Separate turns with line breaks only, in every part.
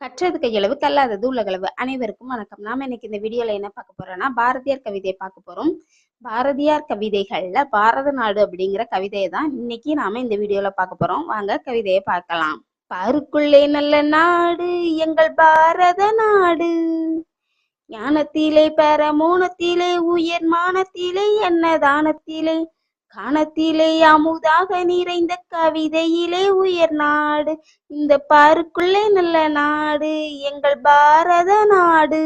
கற்றது கையளவு கல்லாதது உலகளவு அனைவருக்கும் வணக்கம். நாம இன்னைக்கு இந்த வீடியோல என்ன பார்க்க போறோம்னா பாரதியார் கவிதையை பார்க்க போறோம். பாரதியார் கவிதைகள்ல பாரத நாடு அப்படிங்கிற கவிதையை தான் இன்னைக்கு நாம இந்த வீடியோல பார்க்க போறோம். வாங்க கவிதையை பார்க்கலாம். பாருக்குள்ளே நல்ல நாடு எங்கள் பாரத நாடு. ஞானத்திலே பரமோனத்திலே உயர் மானத்திலே என்ன தானத்திலே காணத்திலே அமுதாக நிறைந்த கவிதையிலே உயர் நாடு. இந்த பாருக்குள்ளே நல்ல நாடு எங்கள் பாரத நாடு.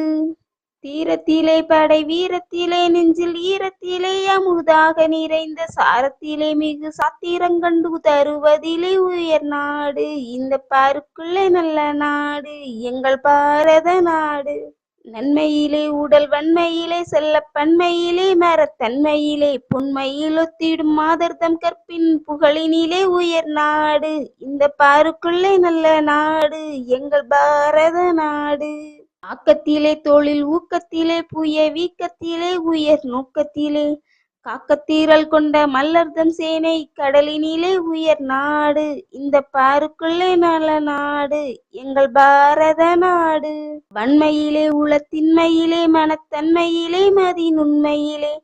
தீரத்திலே படை வீரத்திலே நெஞ்சில் ஈரத்திலே அமுதாக நிறைந்த சாரத்திலே மிகு சாத்திரங்கண்டு தருவதிலே உயர் நாடு. இந்த பாருக்குள்ளே நல்ல நாடு எங்கள் பாரத நாடு. நன்மையிலே உடல் வன்மையிலே செல்ல பன்மையிலே மரத்தன்மையிலே புண்மையில் ஒத்திடும் மாதர்தம் கற்பின் புகழினிலே உயர் நாடு. இந்த பாருக்குள்ளே நல்ல நாடு எங்கள் பாரத நாடு. ஆக்கத்திலே தொழில் ஊக்கத்திலே புய வீக்கத்திலே உயர் நோக்கத்திலே காக்கத்தீரல் கொண்ட மல்லர்தம் சேனை கடலினிலே உயர் நாடு. இந்த பாருக்குள்ளே நல்ல நாடு எங்கள் பாரத நாடு. வன்மையிலே உளத்தின்மையிலே மனத்தன்மையிலே மதி உண்மையிலே.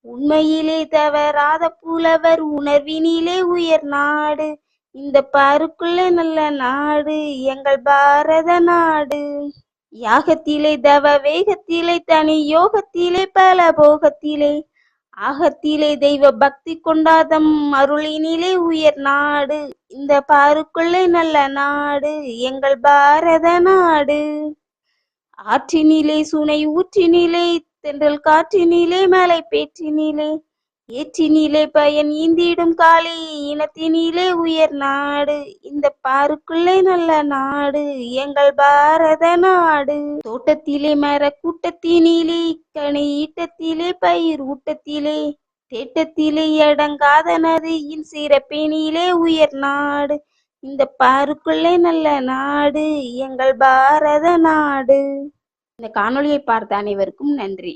உண்மையிலே தவறாத புலவர் உணர்வினிலே உயர் நாடு. இந்த பாருக்குள்ளே நல்ல நாடு எங்கள் பாரத நாடு. யாகத்திலே தவ வேகத்திலே தனி யோகத்திலே பல போகத்திலே ஆகத்திலே தெய்வ பக்தி கொண்டாதம் அருளினிலே உயர் நாடு. இந்த பாருக்குள்ளே நல்ல நாடு எங்கள் பாரத நாடு. ஆற்றினிலே சுனை ஊற்றினிலே தென்றல் காற்றினிலே மலை பேற்றினிலே ஏற்றினிலே பயன் ஈந்திடும் காளி இனத்தினிலே உயர் நாடு. இந்த பாருக்குள்ளே நல்ல நாடு எங்கள் பாரத நாடு. தோட்டத்திலே மர கூட்டத்தினிலே கனி ஈட்டத்திலே பயிர் ஊட்டத்திலே தேட்டத்திலே அடங்காத நதியின் சிறப்பினிலே உயர் நாடு. இந்த பாருக்குள்ளே நல்ல நாடு எங்கள் பாரத நாடு. இந்த காணொளியை பார்த்த அனைவருக்கும் நன்றி.